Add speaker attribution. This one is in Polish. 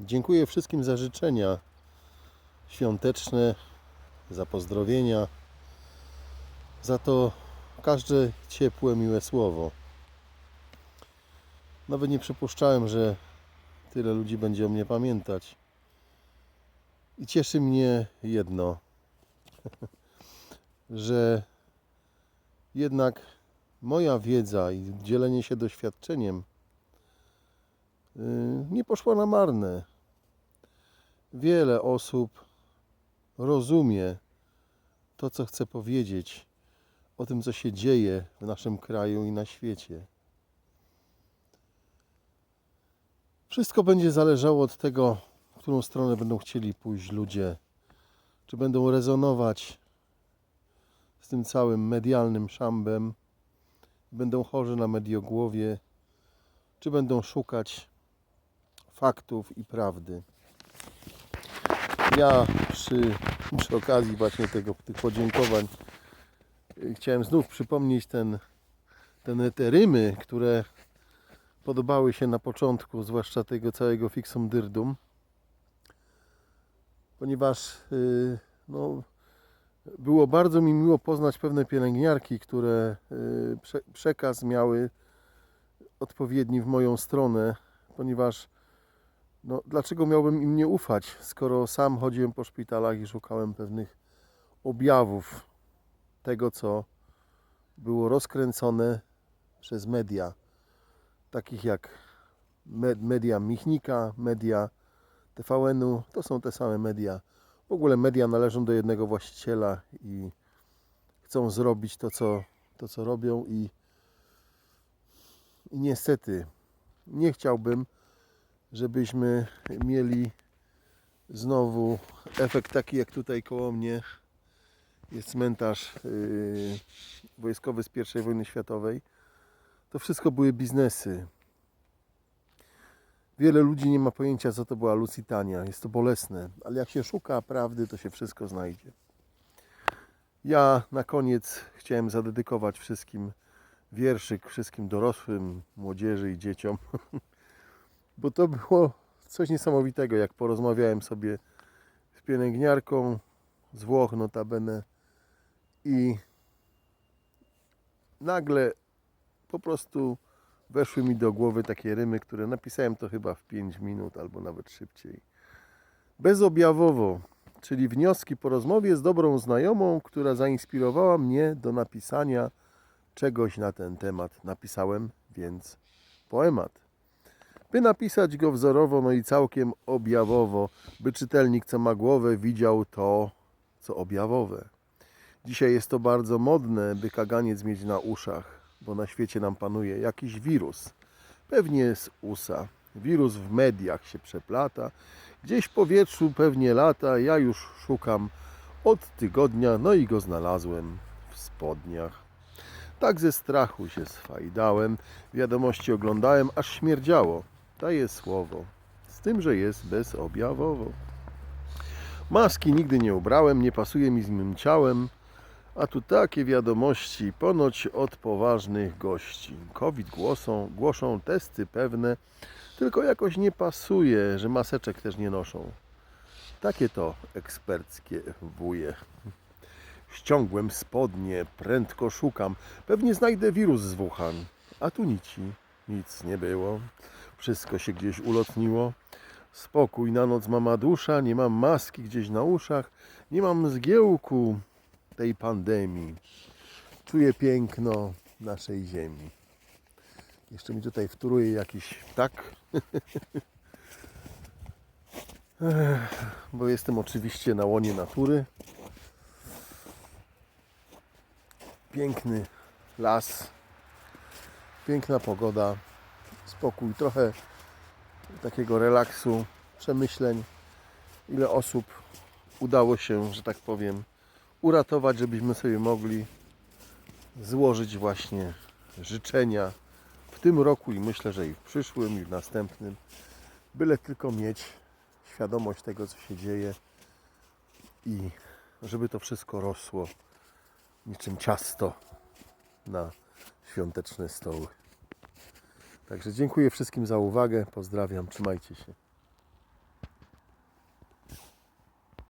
Speaker 1: Dziękuję wszystkim za życzenia świąteczne, za pozdrowienia, za to każde ciepłe, miłe słowo. Nawet nie przypuszczałem, że tyle ludzi będzie o mnie pamiętać. I cieszy mnie jedno, że jednak moja wiedza i dzielenie się doświadczeniem y, nie poszła na marne. Wiele osób rozumie to, co chcę powiedzieć o tym, co się dzieje w naszym kraju i na świecie. Wszystko będzie zależało od tego, w którą stronę będą chcieli pójść ludzie. Czy będą rezonować z tym całym medialnym szambem, będą chorzy na mediogłowie, czy będą szukać faktów i prawdy. Ja przy, przy okazji właśnie tego, tych podziękowań y, chciałem znów przypomnieć ten, ten, te rymy, które podobały się na początku, zwłaszcza tego całego fixum dyrdum, ponieważ y, no, było bardzo mi miło poznać pewne pielęgniarki, które y, prze, przekaz miały odpowiedni w moją stronę, ponieważ no, dlaczego miałbym im nie ufać, skoro sam chodziłem po szpitalach i szukałem pewnych objawów tego, co było rozkręcone przez media, takich jak me- media Michnika, media TVN-u, to są te same media. W ogóle media należą do jednego właściciela i chcą zrobić to, co, to, co robią i, i niestety nie chciałbym, żebyśmy mieli znowu efekt taki jak tutaj koło mnie jest cmentarz yy, wojskowy z I wojny światowej. To wszystko były biznesy. Wiele ludzi nie ma pojęcia, co to była Lusitania. Jest to bolesne, ale jak się szuka prawdy, to się wszystko znajdzie. Ja na koniec chciałem zadedykować wszystkim wierszyk, wszystkim dorosłym, młodzieży i dzieciom, bo to było coś niesamowitego, jak porozmawiałem sobie z pielęgniarką z Włoch notabene i nagle po prostu weszły mi do głowy takie rymy, które napisałem to chyba w 5 minut albo nawet szybciej. Bezobjawowo, czyli wnioski po rozmowie z dobrą znajomą, która zainspirowała mnie do napisania czegoś na ten temat. Napisałem więc poemat. By napisać go wzorowo, no i całkiem objawowo, by czytelnik, co ma głowę, widział to, co objawowe. Dzisiaj jest to bardzo modne, by kaganiec mieć na uszach, bo na świecie nam panuje jakiś wirus. Pewnie z USA. Wirus w mediach się przeplata, gdzieś w powietrzu pewnie lata. Ja już szukam od tygodnia, no i go znalazłem w spodniach. Tak ze strachu się swajdałem, wiadomości oglądałem, aż śmierdziało. Daję słowo, z tym, że jest bezobjawowo. Maski nigdy nie ubrałem, nie pasuje mi z mym ciałem, a tu takie wiadomości, ponoć od poważnych gości. COVID głoszą, głoszą testy pewne, tylko jakoś nie pasuje, że maseczek też nie noszą. Takie to eksperckie wuje. Ściągłem spodnie, prędko szukam. Pewnie znajdę wirus z Wuhan. A tu nici, nic nie było. Wszystko się gdzieś ulotniło. Spokój na noc mama dusza, nie mam maski gdzieś na uszach, nie mam zgiełku tej pandemii. Czuję piękno naszej ziemi. Jeszcze mi tutaj wtóruje jakiś ptak. Bo jestem oczywiście na łonie natury. Piękny las, piękna pogoda, spokój, trochę takiego relaksu, przemyśleń. Ile osób udało się, że tak powiem, uratować, żebyśmy sobie mogli złożyć właśnie życzenia w tym roku i myślę, że i w przyszłym, i w następnym. Byle tylko mieć świadomość tego, co się dzieje i żeby to wszystko rosło niczym ciasto na świąteczne stoły. Także dziękuję wszystkim za uwagę. Pozdrawiam, trzymajcie się.